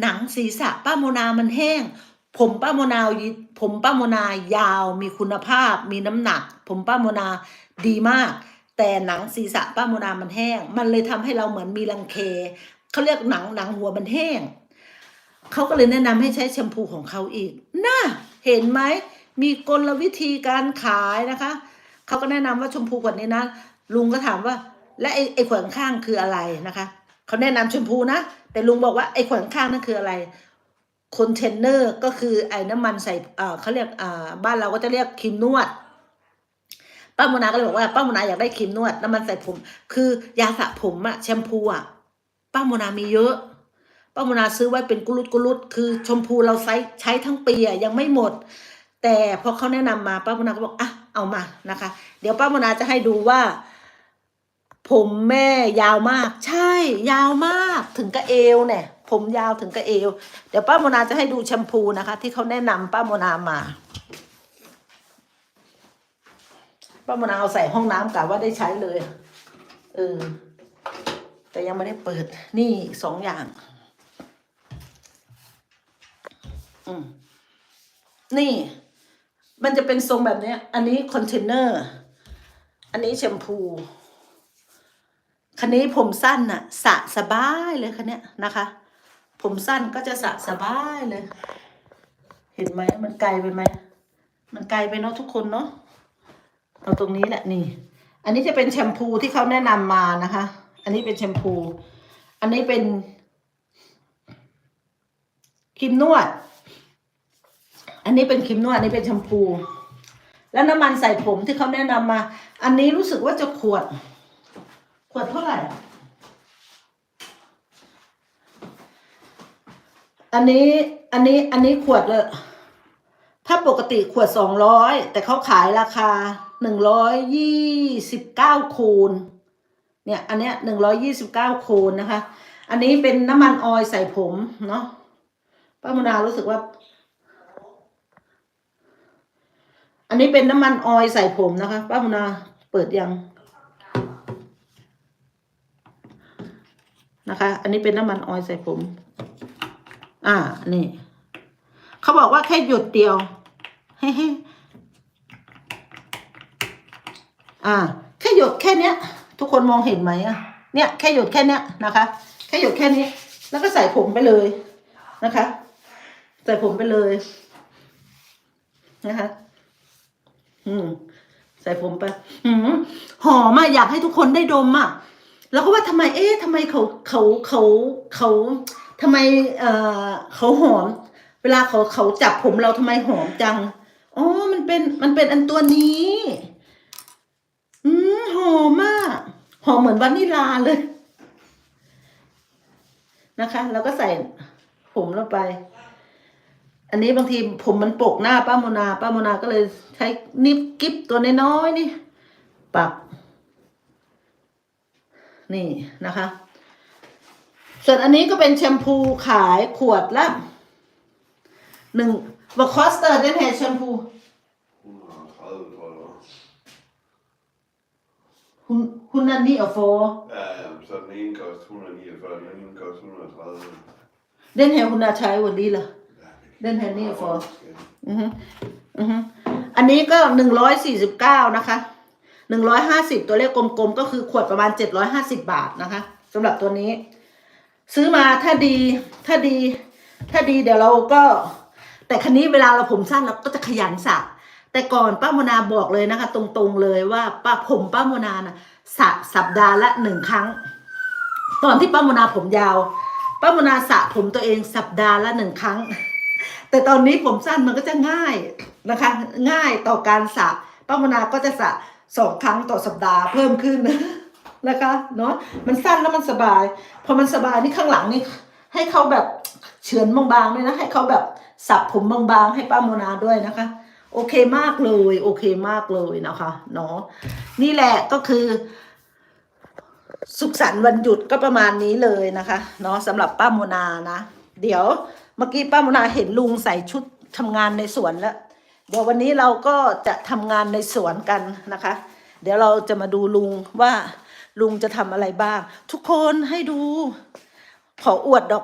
หนังศีรษะป้าโมนามันแห้ง ผมป้าโมนายผมป้าโมนายาวมีคุณภาพ มีน้ำหนัก ผมป้าโมนาดีมาก แต่หนังศีรษะป้าโมนามันแห้ง มันเลยทำให้เราเหมือนมีรังเคเขาเรียกหนังหนังหัวมันแห้งเขาก็เลยแนะนำให้ใช้แชมพูของเขาอีกน่าเห็นไหมมีกลวิธีการขายนะคะเขาก็แนะนำว่าชมพูขวดนี้นะลุงก็ถามว่า และไอ้ไอ้ขวดข้างคืออะไรนะคะ เขาแนะนำชมพูนะ แต่ลุงบอกว่าไอ้ขวดข้างนั่นคืออะไรคอนเทนเนอร์ก็คือไอ้น้ำมันใส่เขาเรียกบ้านเราก็จะเรียกครีมนวดป้าโมนาก็เลยบอกว่าป้าโมนาอยากได้ครีมนวดน้ำมันใส่ผม คือยาสระผมอะแชมพูอะป้าโมนามีเยอะ ป้าโมนาซื้อไว้เป็นกุลุดกุลุดคือชมพูเราใช้ใช้ทั้งปีอะยังไม่หมด แต่พอเขาแนะนำมาป้าโมนาก็บอกอะเอามานะคะ เดี๋ยวป้าโมนาจะให้ดูว่า ผมแม่ยาวมาก ใช่ ยาวมากถึงกระเอวเนี่ยผมยาวถึงกระเอว เดี๋ยวป้าโมนาจะให้ดูแชมพูนะคะ ที่เขาแนะนำป้าโมนามาป้าโมนาเอาใส่ห้องน้ำกะว่าได้ใช้เลยเออแต่ยังไม่ได้เปิด นี่สองอย่าง อืมนี่ มันจะเป็นทรงแบบนี้ อันนี้คอนเทนเนอร์ อันนี้แชมพู คันนี้ผมสั้นน่ะสะสบายเลยคันเนี้ยนะคะ ผมสั้นก็จะสะสบายเลย เห็นไหมมันไกลไปไหมมันไกลไปเนาะทุกคนเนาะเอาตรงนี้แหละนี่ อันนี้จะเป็นแชมพูที่เขาแนะนำมานะคะ อันนี้เป็นแชมพู อันนี้เป็นครีมนวด อันนี้เป็นครีมนวดอันนี้เป็นแชมพู แล้วน้ำมันใส่ผมที่เขาแนะนำมา อันนี้รู้สึกว่าจะขวด ขวดเท่าไหร่ อันนี้อันนี้อันนี้ขวดเลยถ้าปกติขวดสองร้อยแต่เขาขายราคาหนึ่งร้อยยี่สิบเก้าคูณเนี่ย อันเนี้ยหนึ่งร้อยี่สิบเก้าคูณนะคะ อันนี้เป็นน้ำมันออยใส่ผมเนาะป้ามนารู้สึกว่า อันนี้เป็นน้ำมันออยใส่ผมนะคะป้ามนาเปิดยัง นะคะ อันนี้เป็นน้ำมันออยใส่ผม อ่า นี่ เขาบอกว่าแค่หยดเดียวเฮ้อ่า แค่หยดแค่เนี้ย ทุกคนมองเห็นไหมอะ เนี่ย แค่หยดแค่เนี้ยนะคะ แค่หยดแค่นี้ แล้วก็ใส่ผมไปเลยนะคะ ใส่ผมไปเลย นะคะ อืม ใส่ผมไป อืมหอมอะอยากให้ทุกคนได้ดมอะ แล้วก็ว่าทำไม เอ๊ะทำไมเขาเขาเขาเขาทำไมเอ่อเขาหอม เวลาเขาเขาจับผมเราทำไมหอมจังอ๋อมันเป็นมันเป็นอันตัวนี้ อืมหอมมากหอมเหมือนวานิลาเลยนะคะ แล้วก็ใส่ผมลงไป อันนี้บางทีผมมันปกหน้าป้าโมนา ป้าโมนาก็เลยใช้นิบกิ๊บตัวน้อยๆนี่ปัก นี่นะคะ ส่วนอันนี้ก็เป็นแชมพูขายขวดละหนึ่งบอกคอสเตอร์ den her shampoo 130, tror jeg det var. คุณคุณนันนี่อโฟ Ja, ja, så den ene koster 149, den anden koster 130. เดนเฮคุณนาใช้วันนี้เหรอ Ja, det Den her er ned meget for- forskel. อือฮึอือฮึอันนี้ก็หนึ่งร้อยสี่สิบเก้านะคะ หนึ่งร้อยห้าสิบตัวเลขกลมๆ ก็คือขวดประมาณเจ็ดร้อยห้าสิบาทนะคะสำหรับตัวนี้ ซื้อมาถ้าดีถ้าดี ถ้าดีเดี๋ยวเราก็ แต่คันนี้เวลาเราผมสั้นเราก็จะขยันสระแต่ก่อนป้าโมนาบอกเลยนะคะ ตรงๆเลยว่าป้าผมป้าโมนานะสระสัปดาห์ละหนึ่งครั้ง ตอนที่ป้าโมนาผมยาวป้าโมนาสระผมตัวเองสัปดาห์ละหนึ่งครั้ง แต่ตอนนี้ผมสั้นมันก็จะง่ายนะคะ ง่ายต่อการสระป้าโมนาก็จะสระ สองครั้งต่อสัปดาห์เพิ่มขึ้นนะคะเนาะมันสั้นแล้วมันสบาย พอมันสบายนี่ข้างหลังนี่ให้เขาแบบเฉือนบางๆด้วยนะ ให้เขาแบบสับผมบางๆ ให้ป้าโมนาด้วยนะคะ โอเคมากเลยโอเคมากเลยนะคะเนาะนี่แหละก็คือ สุขสันต์วันหยุดก็ประมาณนี้เลยนะคะเนาะสำหรับป้าโมนานะ เดี๋ยวเมื่อกี้ป้าโมนาเห็นลุงใส่ชุดทำงานในสวนแล้ว เดี๋ยววันนี้เราก็จะทำงานในสวนกันนะคะ เดี๋ยวเราจะมาดูลุงว่าลุงจะทำอะไรบ้าง ทุกคนให้ดู ขออวดดอก